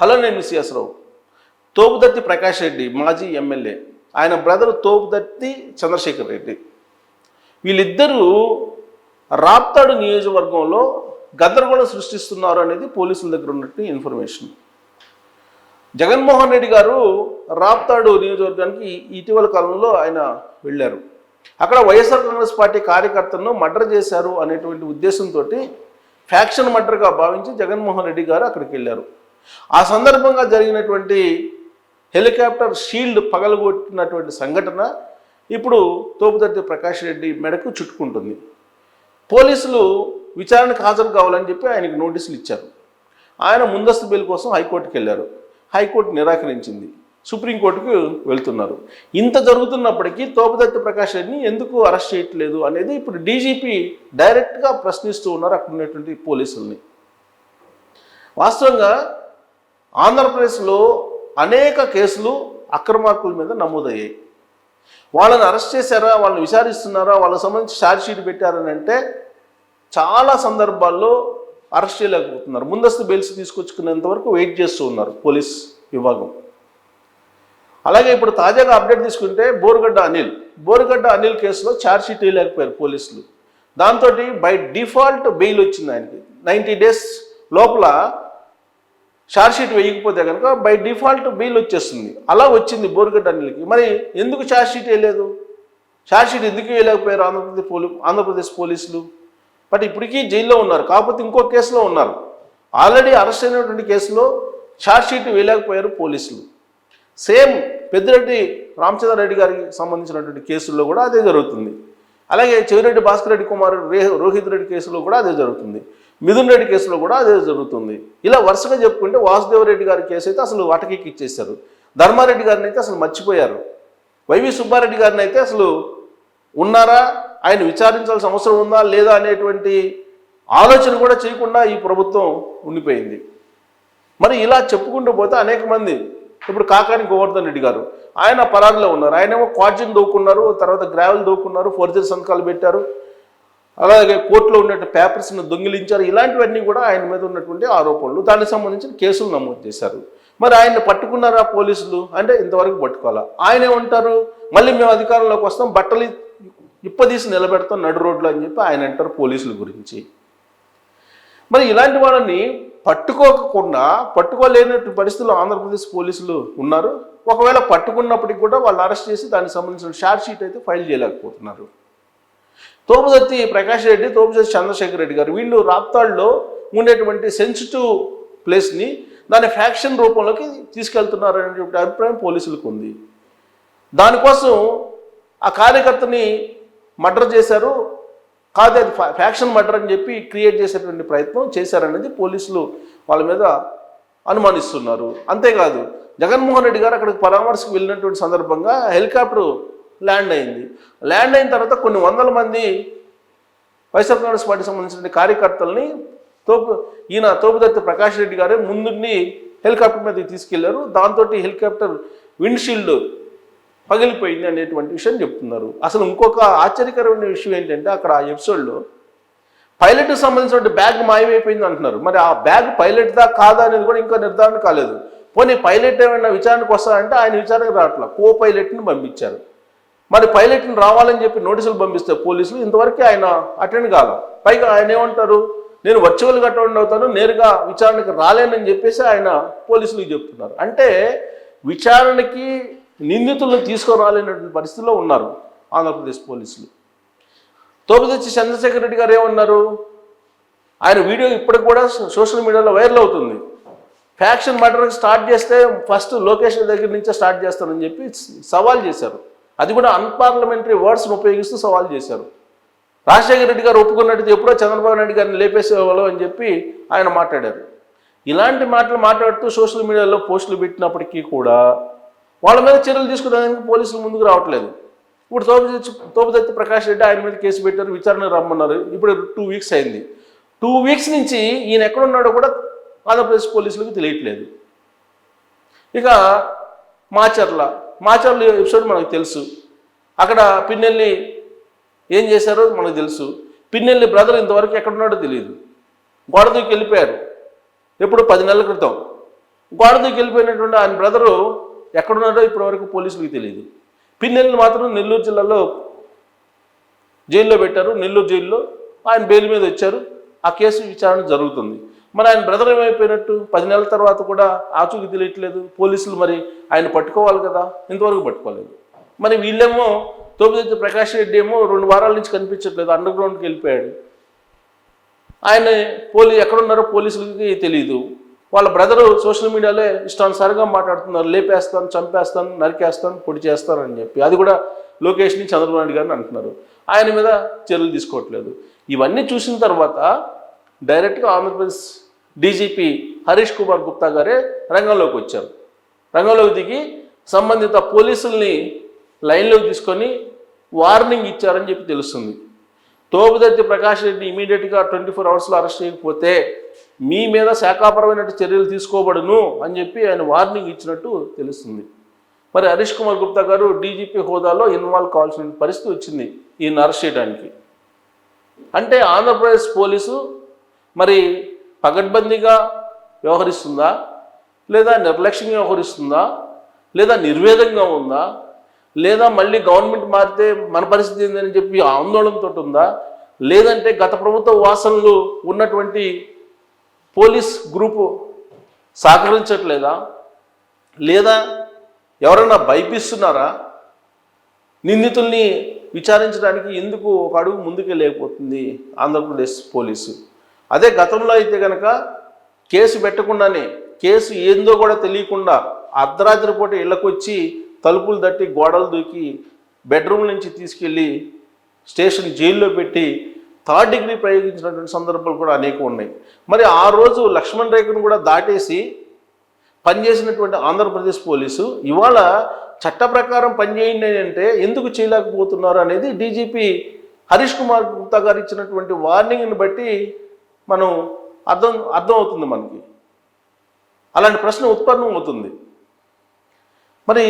Hello నేను సిఎస్రావు తోపుదత్తి ప్రకాష్ రెడ్డి మాజీ MLA. ఆయన బ్రదర్ తోపుదత్తి చంద్రశేఖర్ రెడ్డి. వీళ్ళిద్దరూ రాప్తాడు నియోజకవర్గంలో గందరగోళం సృష్టిస్తున్నారు అనేది పోలీసుల దగ్గర ఉన్నట్టు ఇన్ఫర్మేషన్. జగన్మోహన్ రెడ్డి గారు రాప్తాడు నియోజకవర్గానికి ఇటీవల కాలంలో ఆయన వెళ్ళారు. అక్కడ వైఎస్ఆర్ కాంగ్రెస్ పార్టీ కార్యకర్తలను మర్డర్ చేశారు అనేటువంటి ఉద్దేశంతో ఫ్యాక్షన్ మర్డర్గా భావించి జగన్మోహన్ రెడ్డి గారు అక్కడికి వెళ్ళారు. ఆ సందర్భంగా జరిగినటువంటి హెలికాప్టర్ షీల్డ్ పగలగొట్టినటువంటి సంఘటన ఇప్పుడు తోపుదర్తి ప్రకాష్ రెడ్డి మెడకు చుట్టుకుంటుంది. పోలీసులు విచారణకు హాజరు కావాలని చెప్పి ఆయనకు నోటీసులు ఇచ్చారు. ఆయన ముందస్తు బెయిల్ కోసం హైకోర్టుకి వెళ్ళారు. హైకోర్టు నిరాకరించింది. సుప్రీంకోర్టుకు వెళ్తున్నారు. ఇంత జరుగుతున్నప్పటికీ తోపుదత్తి ప్రకాష్ రెడ్డిని ఎందుకు అరెస్ట్ చేయట్లేదు అనేది ఇప్పుడు డీజీపీ డైరెక్ట్గా ప్రశ్నిస్తూ ఉన్నారు అక్కడ ఉన్నటువంటి పోలీసుల్ని. వాస్తవంగా ఆంధ్రప్రదేశ్లో అనేక కేసులు అక్రమార్కుల మీద నమోదయ్యాయి. వాళ్ళని అరెస్ట్ చేశారా వాళ్ళని విచారిస్తున్నారా వాళ్ళకి సంబంధించి ఛార్జ్షీట్ పెట్టారని అంటే చాలా సందర్భాల్లో అరెస్ట్ చేయలేకపోతున్నారు. ముందస్తు బెయిల్స్ తీసుకొచ్చుకునేంత వరకు వెయిట్ చేస్తూ ఉన్నారు పోలీస్ విభాగం. అలాగే ఇప్పుడు తాజాగా అప్డేట్ తీసుకుంటే బోరుగడ్డ అనిల్ బోరుగడ్డ అనిల్ కేసులో ఛార్జ్షీట్ వేయలేకపోయారు పోలీసులు. దాంతో బై డిఫాల్ట్ బెయిల్ వచ్చింది ఆయనకి. నైంటీ డేస్ లోపల షార్ట్షీట్ వేయకపోతే కనుక బై డిఫాల్ట్ బెయిల్ వచ్చేస్తుంది. అలా వచ్చింది బోరుగడ్డ అనిల్కి మరి ఎందుకు షార్ట్షీట్ వేయలేదు? షార్ట్షీట్ ఎందుకు వేయలేకపోయారు ఆంధ్రప్రదేశ్ పోలీ ఆంధ్రప్రదేశ్ పోలీసులు? బట్ ఇప్పటికీ జైల్లో ఉన్నారు. కాకపోతే ఇంకో కేసులో ఉన్నారు. ఆల్రెడీ అరెస్ట్ అయినటువంటి కేసులో షార్ట్షీట్ వేయలేకపోయారు పోలీసులు. సేమ్ పెద్దిరెడ్డి రామచంద్రారెడ్డి గారికి సంబంధించినటువంటి కేసుల్లో కూడా అదే జరుగుతుంది. అలాగే చెవిరెడ్డి భాస్కర్ రెడ్డి కుమార్ రోహిత్ రెడ్డి కేసులో కూడా అదే జరుగుతుంది. మిథున్ రెడ్డి కేసులో కూడా అదే జరుగుతుంది. ఇలా వరుసగా చెప్పుకుంటే వాసుదేవరెడ్డి గారి కేసు అయితే అసలు వాటకి ఇచ్చేశారు. ధర్మారెడ్డి గారిని అయితే అసలు మర్చిపోయారు. వైవి సుబ్బారెడ్డి గారిని అయితే అసలు ఉన్నారా? ఆయన విచారించాల్సిన అవసరం ఉందా? లేదా? అనేటువంటి ఆలోచన కూడా చేయకుండా ఈ ప్రభుత్వం ఉండిపోయింది. మరి ఇలా చెప్పుకుంటూ పోతే అనేక మంది ఇప్పుడు కాకాని గోవర్ధన్ రెడ్డి గారు ఆయన పరారిలో ఉన్నారు. ఆయనేమో క్వాడ్జిన్ దోకున్నారు తర్వాత గ్రావెల్ దోకున్నారు ఫోర్జరీ సంతకాలు పెట్టారు. అలాగే కోర్టులో ఉన్నట్టు పేపర్స్ను దొంగిలించారు. ఇలాంటివన్నీ కూడా ఆయన మీద ఉన్నటువంటి ఆరోపణలు. దానికి సంబంధించిన కేసులు నమోదు చేశారు. మరి ఆయన్ని పట్టుకున్నారా పోలీసులు? అంటే ఇంతవరకు పట్టుకోవాలా? ఆయన ఏమంటారు? మళ్ళీ మేము అధికారంలోకి వస్తాం బట్టలు ఇప్పదీసి నిలబెడతాం నడు రోడ్లు అని చెప్పి ఆయన అంటారు పోలీసుల గురించి. మరి ఇలాంటి వాళ్ళని పట్టుకోకుండా పట్టుకోలేనటువంటి పరిస్థితుల్లో ఆంధ్రప్రదేశ్ పోలీసులు ఉన్నారు. ఒకవేళ పట్టుకున్నప్పటికి కూడా వాళ్ళు అరెస్ట్ చేసి దానికి సంబంధించిన షార్ట్ షీట్ అయితే ఫైల్ చేయలేకపోతున్నారు. తోపుదత్తి ప్రకాష్ రెడ్డి తోపుదత్తి చంద్రశేఖర్ రెడ్డి గారు వీళ్ళు రాప్తాడులో ఉండేటువంటి సెన్సిటివ్ ప్లేస్ని దాని ఫ్యాక్షన్ రూపంలోకి తీసుకెళ్తున్నారు అనేటువంటి అభిప్రాయం పోలీసులకు ఉంది. దానికోసం ఆ కార్యకర్తని మర్డర్ చేశారు. కాదు అది ఫ్యాక్షన్ మర్డర్ అని చెప్పి క్రియేట్ చేసేటువంటి ప్రయత్నం చేశారనేది పోలీసులు వాళ్ళ మీద అనుమానిస్తున్నారు. అంతేకాదు జగన్మోహన్ రెడ్డి గారు అక్కడికి పరామర్శకు వెళ్ళినటువంటి సందర్భంగా హెలికాప్టర్ ల్యాండ్ అయింది. ల్యాండ్ అయిన తర్వాత కొన్ని వందల మంది వైఎస్ఆర్ కాంగ్రెస్ పార్టీకి సంబంధించిన కార్యకర్తల్ని తోపు ఈయన తోపుదత్తి ప్రకాష్ రెడ్డి గారే ముందుండి హెలికాప్టర్ మీదకి తీసుకెళ్ళారు. దాంతో హెలికాప్టర్ విండ్షీల్డ్ పగిలిపోయింది అనేటువంటి విషయం చెప్తున్నారు. అసలు ఇంకొక ఆశ్చర్యకరమైన విషయం ఏంటంటే అక్కడ ఆ ఎపిసోడ్లో పైలట్కి సంబంధించిన బ్యాగ్ మాయమైపోయింది అంటున్నారు. మరి ఆ బ్యాగ్ పైలట్దా కాదా అనేది కూడా ఇంకా నిర్ధారణ కాలేదు. పోనీ పైలట్ ఏమైనా విచారణకు వస్తారంటే ఆయన విచారణకు రావట్లేదు కో పైలట్ని పంపించారు. మరి పైలట్ని రావాలని చెప్పి నోటీసులు పంపిస్తే పోలీసులు ఇంతవరకు ఆయన అటెండ్ కాదు పైగా ఆయన ఏమంటారు? నేను వర్చువల్గా అటెండ్ అవుతాను నేరుగా విచారణకి రాలేనని చెప్పేసి ఆయన పోలీసులకు చెప్తున్నారు. అంటే విచారణకి నిందితులను తీసుకురాలేనటువంటి పరిస్థితిలో ఉన్నారు ఆంధ్రప్రదేశ్ పోలీసులు. తోపుదొచ్చి చంద్రశేఖర్ రెడ్డి గారు ఏమన్నారు? ఆయన వీడియో ఇప్పటికి కూడా సోషల్ మీడియాలో వైరల్ అవుతుంది. ఫ్యాక్షన్ మర్డర్ స్టార్ట్ చేస్తే ఫస్ట్ లొకేషన్ దగ్గర నుంచే స్టార్ట్ చేస్తానని చెప్పి సవాల్ చేశారు. అది కూడా అన్పార్లమెంటరీ వర్డ్స్ని ఉపయోగిస్తూ సవాల్ చేశారు. రాజశేఖర రెడ్డి గారు ఒప్పుకున్నట్టు ఎప్పుడో చంద్రబాబు నాయుడు గారిని లేపేసేవాళ్ళు అని చెప్పి ఆయన మాట్లాడారు. ఇలాంటి మాటలు మాట్లాడుతూ సోషల్ మీడియాలో పోస్టులు పెట్టినప్పటికీ కూడా వాళ్ళ మీద చర్యలు తీసుకునేందుకు పోలీసులు ముందుకు రావట్లేదు. ఇప్పుడు తోపుదత్తి తోపుదత్తి ప్రకాష్ రెడ్డి ఆయన మీద కేసు పెట్టారు విచారణ రమ్మన్నారు. ఇప్పుడు టూ వీక్స్ అయింది. టూ వీక్స్ నుంచి ఈయన ఎక్కడున్నాడో కూడా ఆంధ్రప్రదేశ్ పోలీసులకు తెలియట్లేదు. ఇక మాచర్ల మాచర్ల ఎపిసోడ్ మనకు తెలుసు. అక్కడ పిన్నెల్లి ఏం చేశారో మనకు తెలుసు. పిన్నెల్లి బ్రదర్ ఇంతవరకు ఎక్కడున్నాడో తెలియదు గోడ దూకి వెళ్ళిపోయారు. ఎప్పుడు పది నెలల క్రితం. గోడ దూకి వెళ్ళిపోయినటువంటి ఆయన బ్రదరు ఎక్కడున్నాడో ఇప్పటివరకు పోలీసులకు తెలియదు పిన్నెల్ని మాత్రం నెల్లూరు జిల్లాలో జైల్లో పెట్టారు. నెల్లూరు జైల్లో ఆయన బెయిల్ మీద వచ్చారు. ఆ కేసు విచారణ జరుగుతుంది. మరి ఆయన బ్రదర్ ఏమైపోయినట్టు? పది నెలల తర్వాత కూడా ఆచూకి తెలియట్లేదు. పోలీసులు మరి ఆయన పట్టుకోవాలి కదా? ఇంతవరకు పట్టుకోలేదు. మరి వీళ్ళేమో తోపిదత్తి ప్రకాష్ రెడ్డి ఏమో రెండు వారాల నుంచి కనిపించట్లేదు. అండర్ గ్రౌండ్కి వెళ్ళిపోయాడు. ఆయన పోలీ ఎక్కడున్నారో పోలీసులకి తెలియదు వాళ్ళ బ్రదరు సోషల్ మీడియాలో ఇష్టానుసారంగా మాట్లాడుతున్నారు. లేపేస్తాను చంపేస్తాను నరికేస్తాను పొడి చేస్తాను అని చెప్పి. అది కూడా లోకేష్ని చంద్రబాబు నాయుడు గారిని అంటున్నారు. ఆయన మీద చర్యలు తీసుకోవట్లేదు. ఇవన్నీ చూసిన తర్వాత డైరెక్ట్గా ఆంధ్రప్రదేశ్ డీజీపీ హరీష్ కుమార్ గుప్తా గారే రంగంలోకి వచ్చారు. రంగంలోకి దిగి సంబంధిత పోలీసుల్ని లైన్లోకి తీసుకొని వార్నింగ్ ఇచ్చారని చెప్పి తెలుస్తుంది. తోపుదత్తి ప్రకాష్ రెడ్డి ఇమీడియట్గా ట్వంటీ ఫోర్ అవర్స్లో అరెస్ట్ చేయకపోతే మీ మీద శాఖాపరమైన చర్యలు తీసుకోబడును అని చెప్పి ఆయన వార్నింగ్ ఇచ్చినట్టు తెలుస్తుంది. మరి హరీష్ కుమార్ గుప్తా గారు డీజీపీ హోదాలో ఇన్వాల్వ్ కావాల్సిన పరిస్థితి వచ్చింది ఈయన అరెస్ట్ చేయడానికి. అంటే ఆంధ్రప్రదేశ్ పోలీసు మరి పగడ్బందీగా వ్యవహరిస్తుందా? లేదా నిర్లక్ష్యంగా వ్యవహరిస్తుందా? లేదా నిర్వేదంగా ఉందా? లేదా మళ్ళీ గవర్నమెంట్ మారితే మన పరిస్థితి ఏందని చెప్పి ఆందోళనతో ఉందా? లేదంటే గత ప్రభుత్వ వాసనలు ఉన్నటువంటి పోలీస్ గ్రూపు సహకరించట్లేదా? లేదా ఎవరైనా భయపిస్తున్నారా? నిందితుల్ని విచారించడానికి ఎందుకు ఒక అడుగు ముందుకే లేకపోతుంది ఆంధ్రప్రదేశ్ పోలీసు? అదే గతంలో అయితే కనుక కేసు పెట్టకుండానే కేసు ఏందో కూడా తెలియకుండా అర్ధరాత్రి పూట ఇళ్ళకొచ్చి తలుపులు తట్టి గోడలు దూకి బెడ్రూమ్ నుంచి తీసుకెళ్ళి స్టేషన్ జైల్లో పెట్టి థర్డ్ డిగ్రీ ప్రయోగించినటువంటి సందర్భాలు కూడా అనేకం ఉన్నాయి. మరి ఆ రోజు లక్ష్మణ్ రేఖను కూడా దాటేసి పనిచేసినటువంటి ఆంధ్రప్రదేశ్ పోలీసు ఇవాళ చట్ట ప్రకారం పనిచేయండి అంటే ఎందుకు చేయలేకపోతున్నారు అనేది డీజీపీ హరీష్ కుమార్ గుప్తా గారు ఇచ్చినటువంటి వార్నింగ్ని బట్టి మనం అర్థం అర్థం అవుతుంది మనకి. అలాంటి ప్రశ్న ఉత్పన్నం అవుతుంది. మరి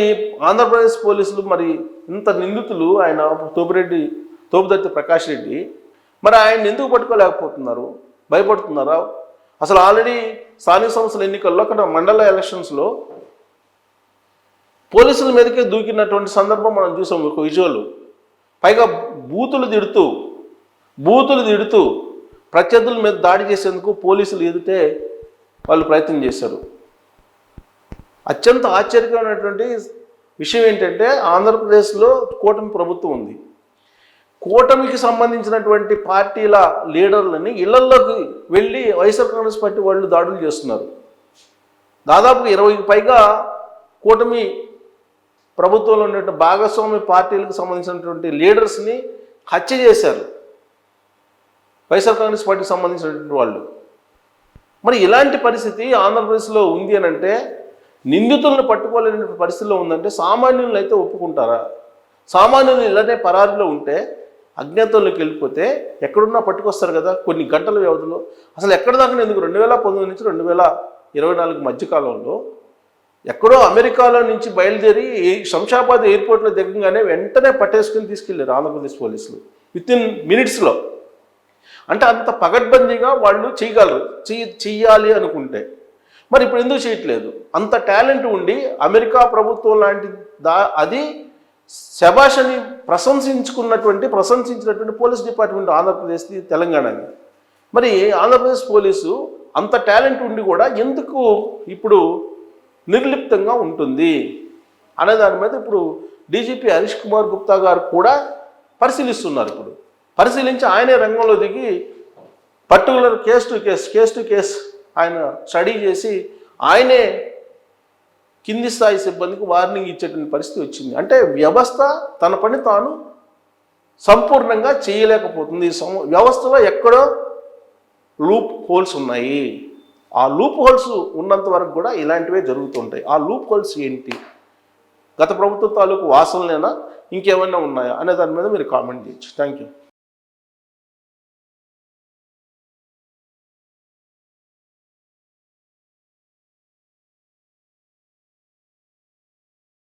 ఆంధ్రప్రదేశ్ పోలీసులు మరి ఇంత నిందితులు ఆయన తోపిరెడ్డి తోపుదత్తి ప్రకాష్ రెడ్డి మరి ఆయన ఎందుకు పట్టుకోలేకపోతున్నారు? భయపడుతున్నారా? అసలు ఆల్రెడీ స్థానిక సంస్థల ఎన్నికల్లో అక్కడ మండల ఎలక్షన్స్లో పోలీసుల మీదకే దూకినటువంటి సందర్భం మనం చూసాం ఒక విజువల్. పైగా బూతులు తిడుతూ బూతులు తిడుతూ ప్రత్యర్థుల మీద దాడి చేసేందుకు పోలీసులు ఎదుటే వాళ్ళు ప్రయత్నం చేశారు. అత్యంత ఆశ్చర్యకరమైనటువంటి విషయం ఏంటంటే ఆంధ్రప్రదేశ్లో కూటమి ప్రభుత్వం ఉంది. కూటమికి సంబంధించినటువంటి పార్టీల లీడర్లని ఇళ్ళలోకి వెళ్ళి వైఎస్ఆర్ కాంగ్రెస్ పార్టీ వాళ్ళు దాడులు చేస్తున్నారు. దాదాపు ఇరవైకి పైగా కూటమి ప్రభుత్వంలో ఉన్నటువంటి భాగస్వామి పార్టీలకు సంబంధించినటువంటి లీడర్స్ని హత్య చేశారు. వైఎస్ఆర్ కాంగ్రెస్ పార్టీకి సంబంధించినటువంటి వాళ్ళు. మరి ఇలాంటి పరిస్థితి ఆంధ్రప్రదేశ్లో ఉంది అని అంటే నిందితులను పట్టుకోలేని పరిస్థితిలో ఉందంటే సామాన్యులను అయితే ఒప్పుకుంటారా? సామాన్యులు ఇలానే పరారిలో ఉంటే అజ్ఞాతంలోకి వెళ్ళిపోతే ఎక్కడున్నా పట్టుకొస్తారు కదా కొన్ని గంటల వ్యవధిలో. అసలు ఎక్కడ దాకా ఎందుకు? రెండు వేల పంతొమ్మిది నుంచి రెండు వేల ఇరవై నాలుగు మధ్యకాలంలో ఎక్కడో అమెరికాలో నుంచి బయలుదేరి శంషాబాద్ ఎయిర్పోర్ట్లో దిగంగానే వెంటనే పట్టేసుకుని తీసుకెళ్ళారు ఆంధ్రప్రదేశ్ పోలీసులు. విత్ ఇన్ మినిట్స్లో. అంటే అంత పగడ్బందీగా వాళ్ళు చేయగలరు. చెయ్యి చెయ్యాలి అనుకుంటే. మరి ఇప్పుడు ఎందుకు చేయట్లేదు? అంత టాలెంట్ ఉండి అమెరికా ప్రభుత్వం లాంటి దా అది శభాషని ప్రశంసించుకున్నటువంటి ప్రశంసించినటువంటి పోలీస్ డిపార్ట్మెంట్ ఆంధ్రప్రదేశ్ది తెలంగాణని మరి ఆంధ్రప్రదేశ్ పోలీసు అంత టాలెంట్ ఉండి కూడా ఎందుకు ఇప్పుడు నిర్లిప్తంగా ఉంటుంది? అనే దాని మీద ఇప్పుడు డీజీపీ హరీష్ కుమార్ గుప్తా గారు కూడా పరిశీలిస్తున్నారు ఇప్పుడు. పరిశీలించి ఆయనే రంగంలో దిగి particular case to case case to case ఆయన స్టడీ చేసి ఆయనే కింది స్థాయి సిబ్బందికి వార్నింగ్ ఇచ్చేటువంటి పరిస్థితి వచ్చింది. అంటే వ్యవస్థ తన పని తాను సంపూర్ణంగా చేయలేకపోతుంది. సం- వ్యవస్థలో ఎక్కడో లూప్ హోల్స్ ఉన్నాయి. ఆ లూప్ హోల్స్ ఉన్నంత వరకు కూడా ఇలాంటివే జరుగుతుంటాయి. ఆ లూప్ హోల్స్ ఏంటి? గత ప్రభుత్వ తాలూకు వాసనలేనా? ఇంకేమైనా ఉన్నాయా? అనే దాని మీద మీరు కామెంట్ చేయొచ్చు. Thank you